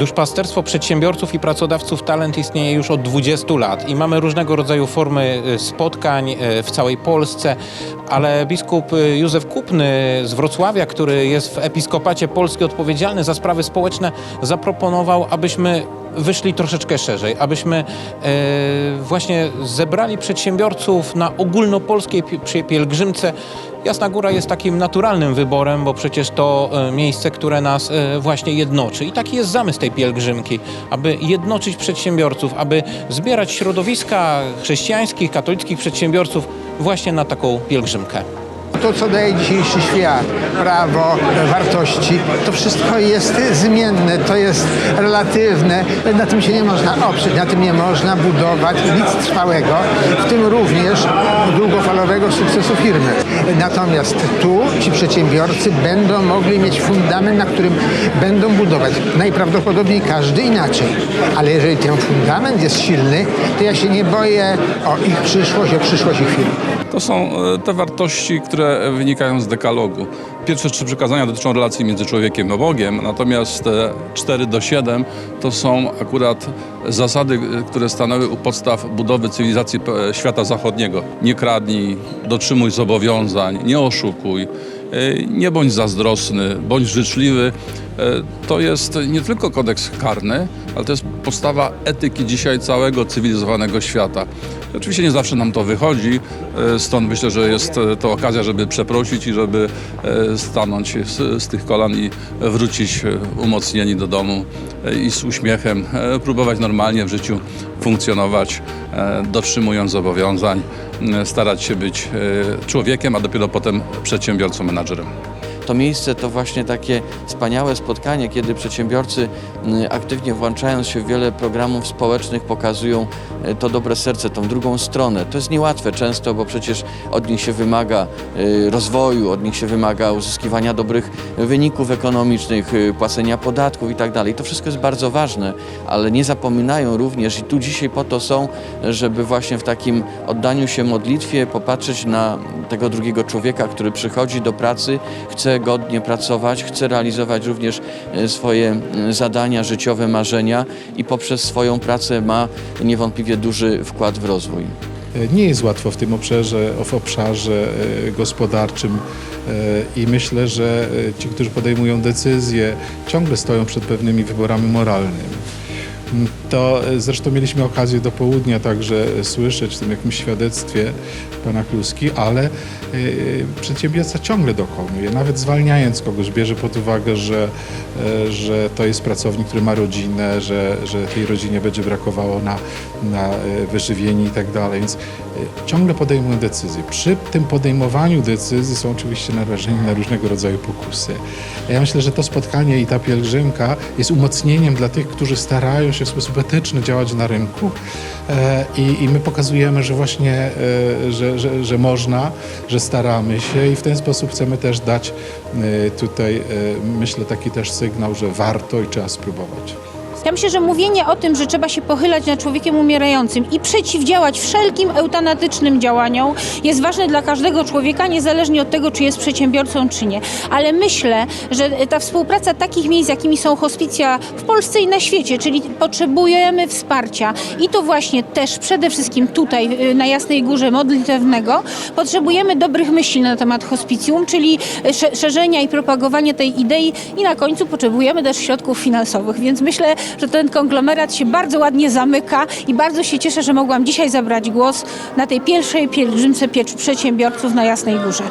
Duszpasterstwo przedsiębiorców i pracodawców Talent istnieje już od 20 lat i mamy różnego rodzaju formy e, spotkań e, w całej Polsce, ale biskup e, Józef Kupny z Wrocławia, który jest w Episkopacie Polski odpowiedzialny za sprawy społeczne, zaproponował, abyśmy wyszli troszeczkę szerzej, abyśmy e, właśnie zebrali przedsiębiorców na ogólnopolskiej pielgrzymce. Jasna Góra jest takim naturalnym wyborem, bo przecież to e, miejsce, które nas e, właśnie jednoczy. I taki jest zamysł tej pielgrzymki, aby jednoczyć przedsiębiorców, aby zbierać środowiska chrześcijańskich, katolickich przedsiębiorców właśnie na taką pielgrzymkę. To, co daje dzisiejszy świat, prawo, wartości, to wszystko jest zmienne, to jest relatywne. Na tym się nie można oprzeć, na tym nie można budować nic trwałego, w tym również długofalowego sukcesu firmy. Natomiast tu ci przedsiębiorcy będą mogli mieć fundament, na którym będą budować. Najprawdopodobniej każdy inaczej. Ale jeżeli ten fundament jest silny, to ja się nie boję o ich przyszłość, o przyszłość ich firmy. To są e, te wartości, które wynikają z dekalogu. Pierwsze trzy przykazania dotyczą relacji między człowiekiem a Bogiem, natomiast te 4 do 7 to są akurat zasady, e, które stanęły u podstaw budowy cywilizacji e, świata zachodniego. Nie kradnij, dotrzymuj zobowiązań, nie oszukuj, e, nie bądź zazdrosny, bądź życzliwy. E, To jest nie tylko kodeks karny, ale to jest postawa etyki dzisiaj całego cywilizowanego świata. Oczywiście nie zawsze nam to wychodzi, e, stąd myślę, że jest e, to okazja, żeby przeprosić i żeby e, stanąć z, z tych kolan i wrócić umocnieni do domu i z uśmiechem próbować normalnie w życiu funkcjonować, dotrzymując zobowiązań, starać się być człowiekiem, a dopiero potem przedsiębiorcą, menadżerem. To miejsce to właśnie takie wspaniałe spotkanie, kiedy przedsiębiorcy y, aktywnie włączając się w wiele programów społecznych pokazują y, to dobre serce, tą drugą stronę. To jest niełatwe często, bo przecież od nich się wymaga y, rozwoju, od nich się wymaga uzyskiwania dobrych wyników ekonomicznych, y, płacenia podatków i tak. To wszystko jest bardzo ważne, ale nie zapominają również i tu dzisiaj po to są, żeby właśnie w takim oddaniu się modlitwie popatrzeć na tego drugiego człowieka, który przychodzi do pracy, chce godnie pracować, chce realizować również e, swoje e, zadania, życiowe marzenia i poprzez swoją pracę ma niewątpliwie duży wkład w rozwój. Nie jest łatwo w tym obszarze, w obszarze e, gospodarczym e, i myślę, że e, ci, którzy podejmują decyzje, ciągle stoją przed pewnymi wyborami moralnymi. To e, zresztą mieliśmy okazję do południa także e, słyszeć w tym jakimś świadectwie pana Kluski, ale e, przedsiębiorca ciągle dokonuje, nawet zwalniając kogoś, bierze pod uwagę, że, że to jest pracownik, który ma rodzinę, że, że tej rodzinie będzie brakowało na, na wyżywienie i tak dalej, więc ciągle podejmują decyzje. Przy tym podejmowaniu decyzji są oczywiście narażeni na różnego rodzaju pokusy. Ja myślę, że to spotkanie i ta pielgrzymka jest umocnieniem dla tych, którzy starają się w sposób etyczny działać na rynku e, i, i my pokazujemy, że właśnie, e, że, że, że można, że staramy się i w ten sposób chcemy też dać e, tutaj, myślę, taki też sygnał, że warto i trzeba spróbować. Ja myślę, że mówienie o tym, że trzeba się pochylać nad człowiekiem umierającym i przeciwdziałać wszelkim eutanatycznym działaniom jest ważne dla każdego człowieka, niezależnie od tego, czy jest przedsiębiorcą, czy nie. Ale myślę, że ta współpraca takich miejsc, jakimi są hospicja w Polsce i na świecie, czyli potrzebujemy wsparcia i to właśnie też przede wszystkim tutaj y, na Jasnej Górze modlitewnego, potrzebujemy dobrych myśli na temat hospicjum, czyli sze- szerzenia i propagowania tej idei i na końcu potrzebujemy też środków finansowych, więc myślę, że ten konglomerat się bardzo ładnie zamyka i bardzo się cieszę, że mogłam dzisiaj zabrać głos na tej pierwszej pielgrzymce przedsiębiorców na Jasnej Górze.